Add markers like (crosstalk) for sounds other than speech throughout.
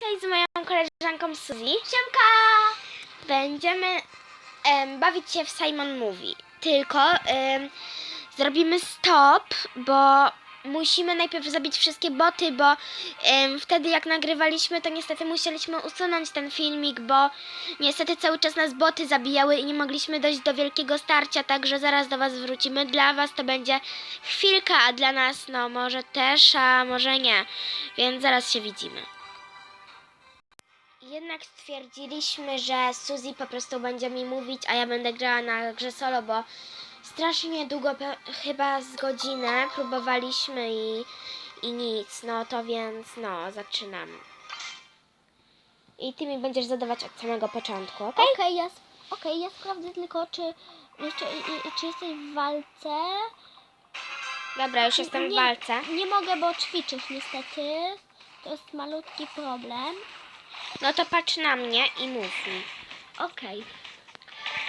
dzisiaj z moją koleżanką Suzy Siemka! będziemy em, bawić się w Simon Movie. Tylko em, zrobimy stop, bo musimy najpierw zabić wszystkie boty, bo em, wtedy jak nagrywaliśmy, to niestety musieliśmy usunąć ten filmik, bo niestety cały czas nas boty zabijały i nie mogliśmy dojść do wielkiego starcia, także zaraz do Was wrócimy. Dla Was to będzie chwilka, a dla nas no może też, a może nie. Więc zaraz się widzimy. Jednak stwierdziliśmy, że Suzy po prostu będzie mi mówić, a ja będę grała na grze solo, bo strasznie długo, chyba z godzinę próbowaliśmy i, i nic, no to więc no, zaczynamy. I ty mi będziesz zadawać od samego początku, ok? Okej, ja, sp- okej, ja sprawdzę tylko, czy, jeszcze, czy jesteś w walce. Dobra, już jestem w Nie- walce. Nie mogę, bo ćwiczysz niestety. To jest malutki problem. No to patrz na mnie i mów mi. Okej.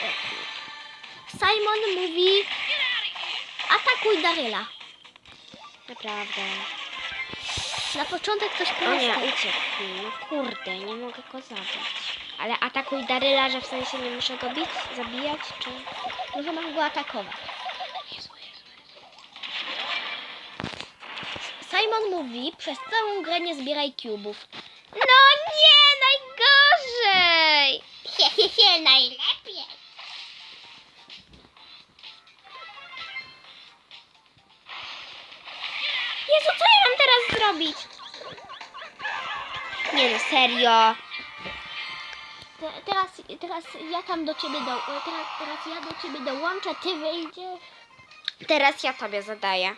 E, Simon mówi atakuj Daryla. Naprawdę. Na początek coś O nie, uciekł. No kurde, nie mogę go zabić. Ale atakuj Daryla, że w sensie nie muszę go bić, zabijać, czy... Może mam go atakować. Simon mówi, przez całą grę nie zbieraj cubów. No najgorzej! Hehehe, najlepiej. Jezu, co ja mam teraz zrobić? Nie no, serio. Te, teraz, teraz ja tam do ciebie do, teraz, teraz ja do ciebie dołączę, ty wyjdziesz. Teraz ja tobie zadaję.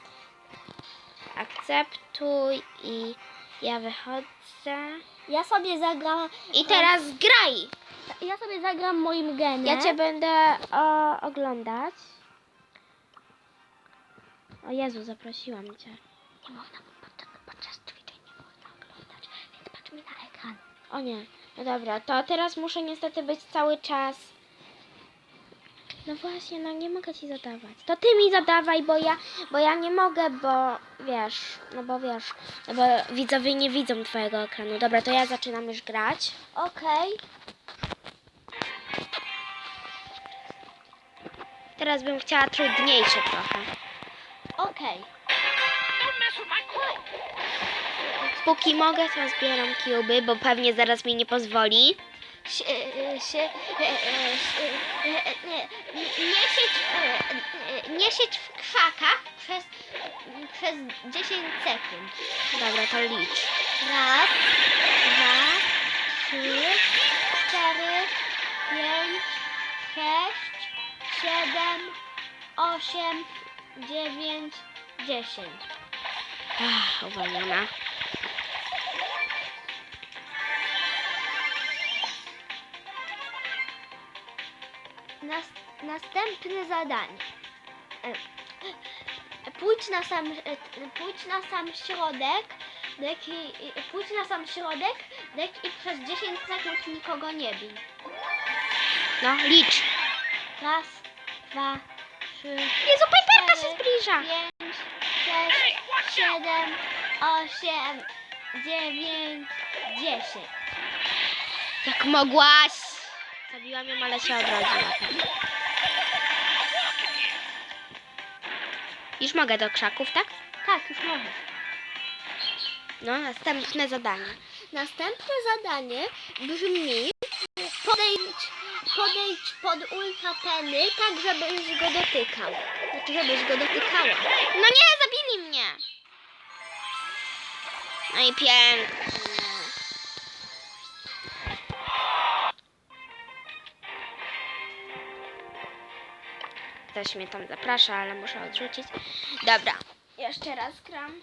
Akceptuj i ja wychodzę. Ja sobie zagram. I teraz graj! Ja sobie zagram moim genem. Ja cię będę o, oglądać. O Jezu, zaprosiłam cię. Nie można pod, podczas ćwiczeń nie można oglądać, więc patrzmy na ekran. O nie, no dobra, to teraz muszę niestety być cały czas. No właśnie, no nie mogę ci zadawać. To ty mi zadawaj, bo ja, bo ja nie mogę, bo wiesz, no bo wiesz, no bo widzowie nie widzą twojego ekranu. Dobra, to ja zaczynam już grać. Okej. Teraz bym chciała trudniejsze trochę. Okej. Póki mogę, to zbieram kiuby, bo pewnie zaraz mi nie pozwoli. Sie- e, e, e, nie, nie siedź, nie siedź w krzakach przez, przez 10 sekund. Dobra, to licz. Raz, dwa, trzy, cztery, pięć, sześć, siedem, osiem, dziewięć, dziesięć. Ach, uwolniona. Nas, następne zadanie. E, Pójdź na sam, e, pójdź na sam środek, dek i, i- pójdź na sam środek, dek i przez 10 sekund nikogo nie bij. No, licz. Raz, dwa, trzy, Jezu, Piperka się zbliża. pięć, sześć, siedem, osiem, dziewięć, dziesięć. Jak mogłaś? Zabiłam ją, ale się odrodziła. Już mogę do krzaków, tak? Tak, już możesz. No, następne zadanie. Następne zadanie brzmi podejdź pod ultrapeny tak, żebyś go dotykał. Znaczy, żebyś go dotykała. No nie, zabili mnie! No i pięknie. Ktoś mnie tam zaprasza, ale muszę odrzucić. Dobra, jeszcze raz gram.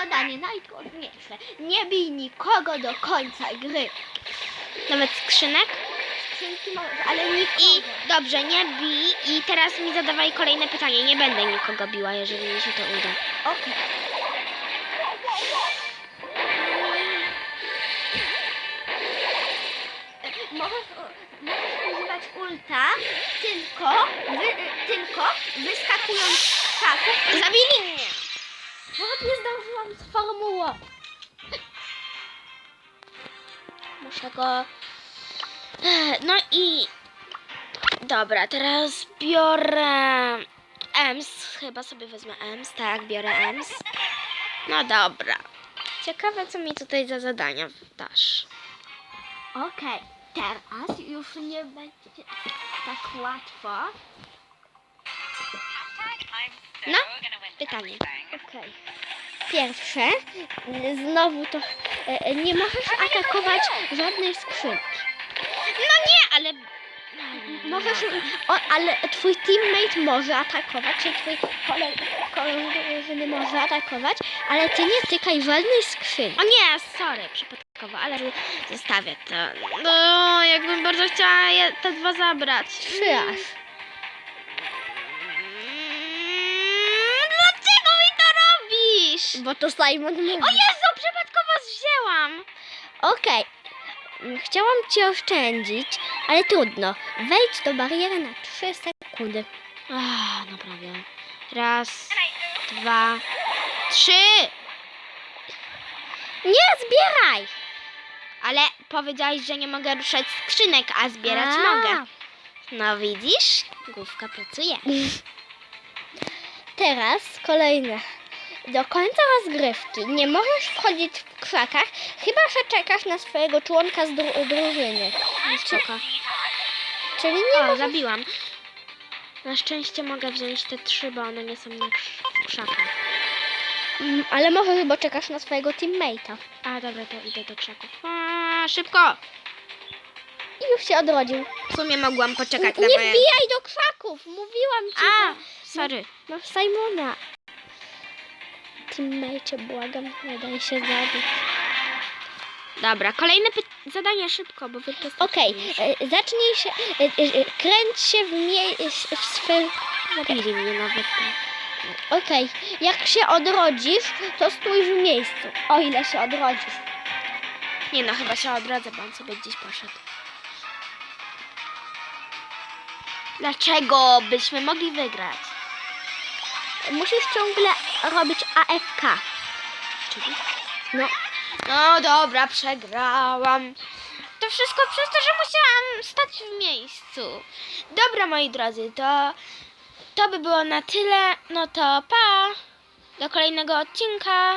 Zadanie najtrudniejsze. Nie bij nikogo do końca gry. Nawet skrzynek. Skrzynki możesz, ale nikogo. I dobrze, nie bij. I teraz mi zadawaj kolejne pytanie. Nie będę nikogo biła, jeżeli mi się to uda. Okej. Możesz, możesz używać tamta, tylko, wy, tylko wyskakując z krzaków. Zabili mnie! Nawet nie zdążyłam sformułować. Muszę go... No i... Dobra, teraz biorę... Ems. Chyba sobie wezmę Ems. Tak, biorę Ems. No dobra. Ciekawe, co mi tutaj za zadania dasz. Okej, teraz już nie będzie tak łatwo. No, pytanie. Okej. Pierwsze, znowu to e, nie możesz atakować żadnej skrzynki. No nie, ale... Możesz, o, ale twój teammate może atakować, czy twój kolega może atakować, ale ty nie tykaj żadnej skrzynki. O nie, sorry, przypadkowo, ale zostawię to. No, jakbym bardzo chciała je, te dwa zabrać. Trzy aż. Bo to Simon mówi. O Jezu, przypadkowo wzięłam. Okej. Chciałam cię oszczędzić, ale trudno. Wejdź do bariery na 3 sekundy. Ach, naprawdę. Raz, dwa, trzy. Nie zbieraj! Ale powiedziałeś, że nie mogę ruszać skrzynek, a zbierać A. mogę. No widzisz? Główka pracuje. (laughs) Teraz kolejne. Do końca rozgrywki nie możesz wchodzić w krzakach, chyba że czekasz na swojego członka z dru- drużyny. Spoko. Czyli nie O, możesz... zabiłam. Na szczęście mogę wziąć te trzy, bo one nie są na krz- krzakach. Mm, Ale możesz, bo czekasz na swojego teammate'a. A dobra, to idę do krzaków. A, szybko! I już się odrodził. W sumie mogłam poczekać nie na moje... wbijaj do krzaków! Mówiłam ci, A, że sorry. masz Simona. Teammate, błagam, nie daj się zabić. Dobra, kolejne zadanie szybko, bo wy to Okej, e, zacznij się, e, e, kręć się w, mie- w sfer... Zabili mnie nawet. Okej, jak się odrodzisz, to stój w miejscu, o ile się odrodzisz. Nie no, chyba się odrodzę, bo on sobie gdzieś poszedł. Dlaczego byśmy mogli wygrać? Musisz ciągle robić AFK. Czyli? No, No dobra, przegrałam. To wszystko przez to, że musiałam stać w miejscu. Dobra, moi drodzy, to to by było na tyle. No to pa. Do kolejnego odcinka.